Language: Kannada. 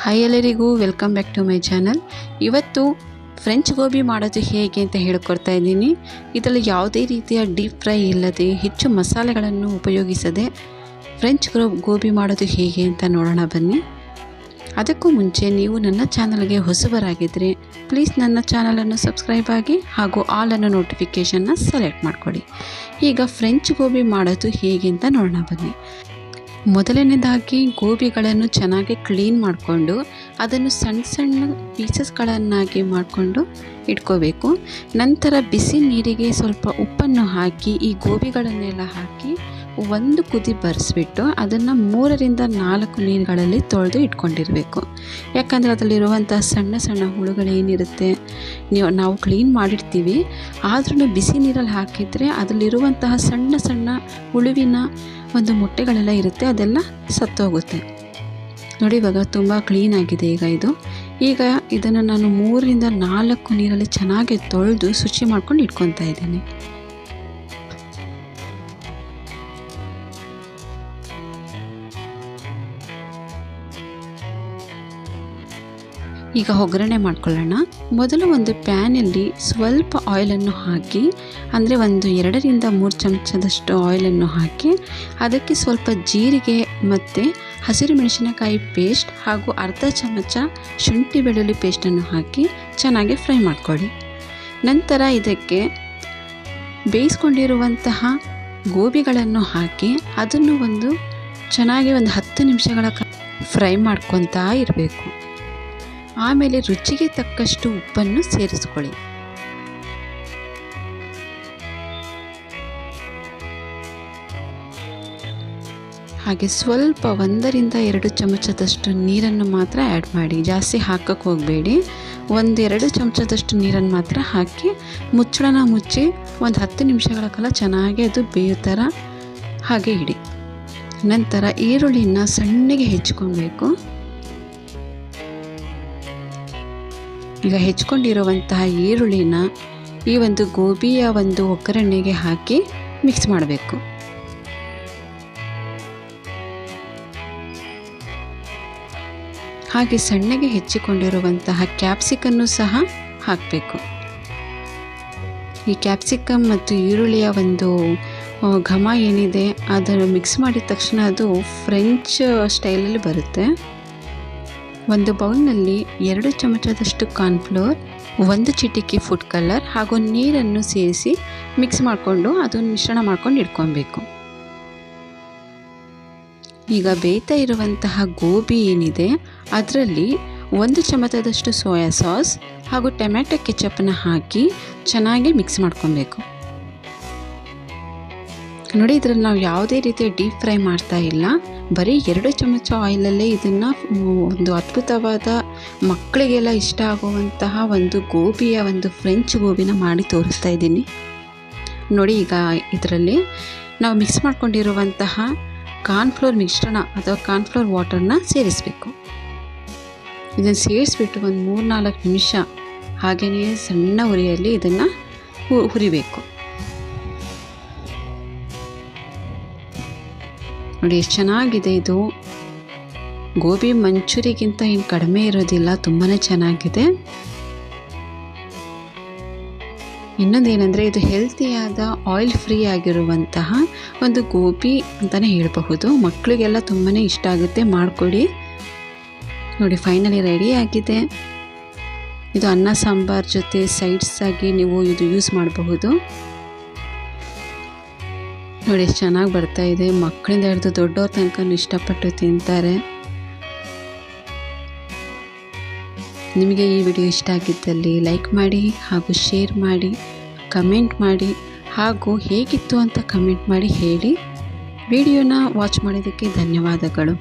ಹಾಯ್ ಎಲ್ಲರಿಗೂ welcome back to my channel ಇವತ್ತು ಫ್ರೆಂಚ್ ಗೋಬಿ ಮಾಡೋದು ಹೇಗೆ ಅಂತ ಹೇಳಿಕೊಡ್ತಾ ಇದ್ದೀನಿ. ಇದರಲ್ಲಿ ಯಾವುದೇ ರೀತಿಯ ಡೀಪ್ ಫ್ರೈ ಇಲ್ಲದೆ ಹೆಚ್ಚು ಮಸಾಲೆಗಳನ್ನು ಉಪಯೋಗಿಸದೆ ಫ್ರೆಂಚ್ ಗೋಬಿ ಮಾಡೋದು ಹೇಗೆ ಅಂತ ನೋಡೋಣ ಬನ್ನಿ. ಅದಕ್ಕೂ ಮುಂಚೆ ನೀವು ನನ್ನ ಚಾನಲ್ಗೆ ಹೊಸಬರಾಗಿದ್ದರೆ ಪ್ಲೀಸ್ ನನ್ನ ಚಾನಲನ್ನು ಸಬ್ಸ್ಕ್ರೈಬ್ ಆಗಿ ಹಾಗೂ ಆಲನ್ನು ನೋಟಿಫಿಕೇಷನ್ನ ಸೆಲೆಕ್ಟ್ ಮಾಡಿಕೊಡಿ. ಈಗ ಫ್ರೆಂಚ್ ಗೋಬಿ ಮಾಡೋದು ಹೇಗೆ ಅಂತ ನೋಡೋಣ ಬನ್ನಿ. ಮೊದಲನೇದಾಗಿ ಗೋಬಿಗಳನ್ನು ಚೆನ್ನಾಗಿ ಕ್ಲೀನ್ ಮಾಡಿಕೊಂಡು ಅದನ್ನು ಸಣ್ಣ ಸಣ್ಣ ಪೀಸಸ್ಗಳನ್ನಾಗಿ ಮಾಡಿಕೊಂಡು ಇಟ್ಕೋಬೇಕು. ನಂತರ ಬಿಸಿ ನೀರಿಗೆ ಸ್ವಲ್ಪ ಉಪ್ಪನ್ನು ಹಾಕಿ ಈ ಗೋಬಿಗಳನ್ನೆಲ್ಲ ಹಾಕಿ ಒಂದು ಕುದಿ ಬರೆಸ್ಬಿಟ್ಟು ಅದನ್ನು ಮೂರರಿಂದ ನಾಲ್ಕು ನೀರುಗಳಲ್ಲಿ ತೊಳೆದು ಇಟ್ಕೊಂಡಿರಬೇಕು. ಯಾಕಂದರೆ ಅದರಲ್ಲಿರುವಂಥ ಸಣ್ಣ ಸಣ್ಣ ಹುಳುಗಳೇನಿರುತ್ತೆ ನೀವು, ನಾವು ಕ್ಲೀನ್ ಮಾಡಿರ್ತೀವಿ. ಆದ್ರೂ ಬಿಸಿ ನೀರಲ್ಲಿ ಹಾಕಿದರೆ ಅದರಲ್ಲಿರುವಂತಹ ಸಣ್ಣ ಸಣ್ಣ ಹುಳುವಿನ ಒಂದು ಮೊಟ್ಟೆಗಳೆಲ್ಲ ಇರುತ್ತೆ, ಅದೆಲ್ಲ ಸತ್ತೋಗುತ್ತೆ. ನೋಡಿ, ಇವಾಗ ತುಂಬ ಕ್ಲೀನ್ ಆಗಿದೆ ಈಗ ಇದು. ಈಗ ಇದನ್ನು ನಾನು ಮೂರರಿಂದ ನಾಲ್ಕು ನೀರಲ್ಲಿ ಚೆನ್ನಾಗಿ ತೊಳೆದು ಶುಚಿ ಮಾಡ್ಕೊಂಡು ಇಟ್ಕೊತಾ ಇದ್ದೀನಿ. ಈಗ ಒಗ್ಗರಣೆ ಮಾಡ್ಕೊಳ್ಳೋಣ. ಮೊದಲು ಒಂದು ಪ್ಯಾನಲ್ಲಿ ಸ್ವಲ್ಪ ಆಯಿಲನ್ನು ಹಾಕಿ, ಅಂದರೆ ಒಂದು ಎರಡರಿಂದ ಮೂರು ಚಮಚದಷ್ಟು ಆಯಿಲನ್ನು ಹಾಕಿ, ಅದಕ್ಕೆ ಸ್ವಲ್ಪ ಜೀರಿಗೆ ಮತ್ತು ಹಸಿರು ಮೆಣಸಿನಕಾಯಿ ಪೇಸ್ಟ್ ಹಾಗೂ ಅರ್ಧ ಚಮಚ ಶುಂಠಿ ಬೆಳ್ಳುಳ್ಳಿ ಪೇಸ್ಟನ್ನು ಹಾಕಿ ಚೆನ್ನಾಗಿ ಫ್ರೈ ಮಾಡಿಕೊಳ್ಳಿ. ನಂತರ ಇದಕ್ಕೆ ಬೇಯಿಸ್ಕೊಂಡಿರುವಂತಹ ಗೋಬಿಗಳನ್ನು ಹಾಕಿ, ಅದನ್ನು ಒಂದು ಚೆನ್ನಾಗಿ ಒಂದು ಹತ್ತು ನಿಮಿಷಗಳ ಫ್ರೈ ಮಾಡ್ಕೊತಾ ಇರಬೇಕು. ಆಮೇಲೆ ರುಚಿಗೆ ತಕ್ಕಷ್ಟು ಉಪ್ಪನ್ನು ಸೇರಿಸ್ಕೊಳ್ಳಿ. ಹಾಗೆ ಸ್ವಲ್ಪ ಒಂದರಿಂದ ಎರಡು ಚಮಚದಷ್ಟು ನೀರನ್ನು ಮಾತ್ರ ಆ್ಯಡ್ ಮಾಡಿ. ಜಾಸ್ತಿ ಹಾಕಕ್ಕೆ ಹೋಗಬೇಡಿ. ಒಂದೆರಡು ಚಮಚದಷ್ಟು ನೀರನ್ನು ಮಾತ್ರ ಹಾಕಿ ಮುಚ್ಚಳನ ಮುಚ್ಚಿ ಒಂದು ಹತ್ತು ನಿಮಿಷಗಳ ಕಾಲ ಚೆನ್ನಾಗಿ ಅದು ಬೇಯೋ ಥರ ಹಾಗೆ ಇಡಿ. ನಂತರ ಈರುಳ್ಳಿನ ಸಣ್ಣಗೆ ಹೆಚ್ಕೊಳ್ಬೇಕು ಈಗ ಹೆಚ್ಕೊಂಡಿರುವಂತಹ ಈರುಳ್ಳಿನ ಈ ಒಂದು ಗೋಬಿಯ ಒಂದು ಒಗ್ಗರಣೆಗೆ ಹಾಕಿ ಮಿಕ್ಸ್ ಮಾಡಬೇಕು. ಹಾಗೆ ಸಣ್ಣಗೆ ಹೆಚ್ಚಿಕೊಂಡಿರುವಂತಹ ಕ್ಯಾಪ್ಸಿಕನ್ನು ಸಹ ಹಾಕಬೇಕು. ಈ ಕ್ಯಾಪ್ಸಿಕಮ್ ಮತ್ತು ಈರುಳ್ಳಿಯ ಒಂದು ಘಮ ಏನಿದೆ ಅದನ್ನು ಮಿಕ್ಸ್ ಮಾಡಿದ ತಕ್ಷಣ ಅದು ಫ್ರೆಂಚ್ ಸ್ಟೈಲಲ್ಲಿ ಬರುತ್ತೆ. ಒಂದು ಬೌಲ್ನಲ್ಲಿ ಎರಡು ಚಮಚದಷ್ಟು ಕಾರ್ನ್ಫ್ಲೋರ್, ಒಂದು ಚಿಟಿಕೆ ಫುಡ್ ಕಲರ್ ಹಾಗೂ ನೀರನ್ನು ಸೇರಿಸಿ ಮಿಕ್ಸ್ ಮಾಡಿಕೊಂಡು ಅದನ್ನು ಮಿಶ್ರಣ ಮಾಡ್ಕೊಂಡು ಇಟ್ಕೊಬೇಕು ಈಗ ಬೇಯ್ತಾ ಇರುವಂತಹ ಗೋಬಿ ಏನಿದೆ, ಅದರಲ್ಲಿ ಒಂದು ಚಮಚದಷ್ಟು ಸೋಯಾ ಸಾಸ್ ಹಾಗೂ ಟೊಮ್ಯಾಟೊ ಕೆಚಪ್ಪನ್ನ ಹಾಕಿ ಚೆನ್ನಾಗಿ ಮಿಕ್ಸ್ ಮಾಡ್ಕೊಬೇಕು ನೋಡಿ, ಇದರಲ್ಲಿ ನಾವು ಯಾವುದೇ ರೀತಿಯ ಡೀಪ್ ಫ್ರೈ ಮಾಡ್ತಾ ಇಲ್ಲ. ಬರೀ ಎರಡು ಚಮಚ ಆಯಿಲಲ್ಲೇ ಇದನ್ನು ಒಂದು ಅದ್ಭುತವಾದ ಮಕ್ಕಳಿಗೆಲ್ಲ ಇಷ್ಟ ಆಗುವಂತಹ ಒಂದು ಗೋಬಿಯ ಒಂದು ಫ್ರೆಂಚ್ ಗೋಬಿನ ಮಾಡಿ ತೋರಿಸ್ತಾ ಇದ್ದೀನಿ. ನೋಡಿ, ಈಗ ಇದರಲ್ಲಿ ನಾವು ಮಿಕ್ಸ್ ಮಾಡ್ಕೊಂಡಿರುವಂತಹ ಕಾರ್ನ್ಫ್ಲೋರ್ ಮಿಶ್ರಣ ಅಥವಾ ಕಾರ್ನ್ಫ್ಲೋರ್ ವಾಟರ್ನ ಸೇರಿಸಬೇಕು. ಇದನ್ನು ಸೇರಿಸ್ಬಿಟ್ಟು ಒಂದು ಮೂರು ನಾಲ್ಕು ನಿಮಿಷ ಹಾಗೆಯೇ ಸಣ್ಣ ಉರಿಯಲ್ಲಿ ಇದನ್ನು ಹುರಿಬೇಕು. ನೋಡಿ, ಎಷ್ಟು ಚೆನ್ನಾಗಿದೆ ಇದು. ಗೋಬಿ ಮಂಚೂರಿಗಿಂತ ಏನು ಕಡಿಮೆ ಇರೋದಿಲ್ಲ ತುಂಬಾ ಚೆನ್ನಾಗಿದೆ. ಇನ್ನೊಂದೇನೆಂದರೆ, ಇದು ಹೆಲ್ತಿಯಾದ ಆಯಿಲ್ ಫ್ರೀ ಆಗಿರುವಂತಹ ಒಂದು ಗೋಬಿ ಅಂತಲೇ ಹೇಳಬಹುದು. ಮಕ್ಕಳಿಗೆಲ್ಲ ತುಂಬಾ ಇಷ್ಟ ಆಗುತ್ತೆ, ಮಾಡಿಕೊಡಿ. ನೋಡಿ ಫೈನಲಿ ರೆಡಿ ಆಗಿದೆ. ಇದು ಅನ್ನ, ಸಾಂಬಾರ್ ಜೊತೆ ಸೈಡ್ಸ್ ಆಗಿ ನೀವು ಇದು ಯೂಸ್ ಮಾಡಬಹುದು. ನೋಡಿ, ಎಷ್ಟು ಚೆನ್ನಾಗಿ ಬರ್ತಾ ಇದೆ. ಮಕ್ಕಳಿಂದ ಹಿಡಿದು ದೊಡ್ಡವ್ರ ತನಕ ಇಷ್ಟಪಟ್ಟು ತಿಂತಾರೆ. ನಿಮಗೆ ಈ ವಿಡಿಯೋ ಇಷ್ಟ ಆಗಿದ್ದಲ್ಲಿ ಲೈಕ್ ಮಾಡಿ ಹಾಗೂ ಶೇರ್ ಮಾಡಿ, ಕಮೆಂಟ್ ಮಾಡಿ ಹಾಗೂ ಹೇಗಿತ್ತು ಅಂತ ಕಮೆಂಟ್ ಮಾಡಿ ಹೇಳಿ. ವಿಡಿಯೋನ ವಾಚ್ ಮಾಡಿದ್ದಕ್ಕೆ ಧನ್ಯವಾದಗಳು.